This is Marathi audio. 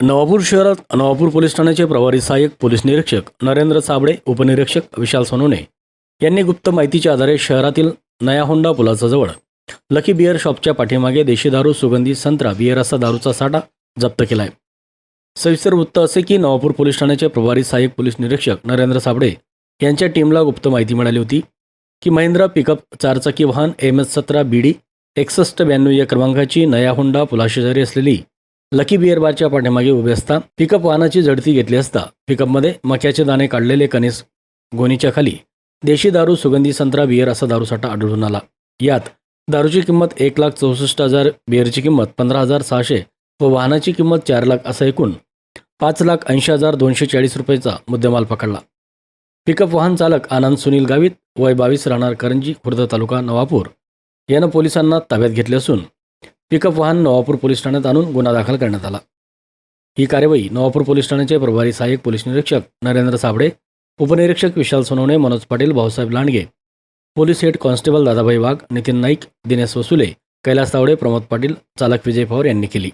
नवापूर शहरात नवापूर पोलीस ठाण्याचे प्रभारी सहाय्यक पोलीस निरीक्षक नरेंद्र साबळे उपनिरीक्षक विशाल सोनोने यांनी गुप्त माहितीच्या आधारे शहरातील नया होंडा पुलाचा लकी बिअर शॉपच्या पाठीमागे देशी दारू सुगंधी संत्रा बिअर असा दारूचा साठा जप्त केला आहे सविस्तर वृत्त असे की नवापूर पोलीस ठाण्याचे प्रभारी सहाय्यक पोलीस निरीक्षक नरेंद्र साबळे यांच्या टीमला गुप्त माहिती मिळाली होती की महिंद्रा पिकअप चारचाकी वाहन एम एस सतरा बी डी एकसष्ट ब्याण्णव या क्रमांकाची नया होंडा पुलाशेजारी असलेली लकी बिअर बारच्या पाठीमागे उभे असता पिकअप वाहनाची झडती घेतली असता पिकअपमध्ये मक्याचे दाणे काढलेले कणीस गोणीच्या खाली. देशी दारू सुगंधी संत्रा बिअर असा दारूसाठा आढळून आला. यात दारूची किंमत एक लाख चौसष्ट हजार बिअरची किंमत पंधरा हजार सहाशे व वाहनाची किंमत चार लाख असा एकूण पाच लाख ऐंशी हजार दोनशे चाळीस रुपयेचा मुद्देमाल पकडला. पिकअप वाहन चालक आनंद सुनील गावित वय बावीस राहणार करंजी खुर्द तालुका नवापूर. यानं पोलिसांना ताब्यात घेतले असून पिकअप वाहन नवापूर पोलीस ठाण्यात आणून गुन्हा दाखल करण्यात आला. ही कार्यवाही नवापूर पोलीस ठाण्याचे प्रभारी सहाय्यक पोलीस निरीक्षक नरेंद्र साबळे उपनिरीक्षक Vishal Sonawane Manoj Patil Bhausaheb Landge police head constable Dadabhai Wagh Nitin Naik Dinesh Vasule Kailas Tawde Pramod Patil चालक विजय पवार यांनी केली.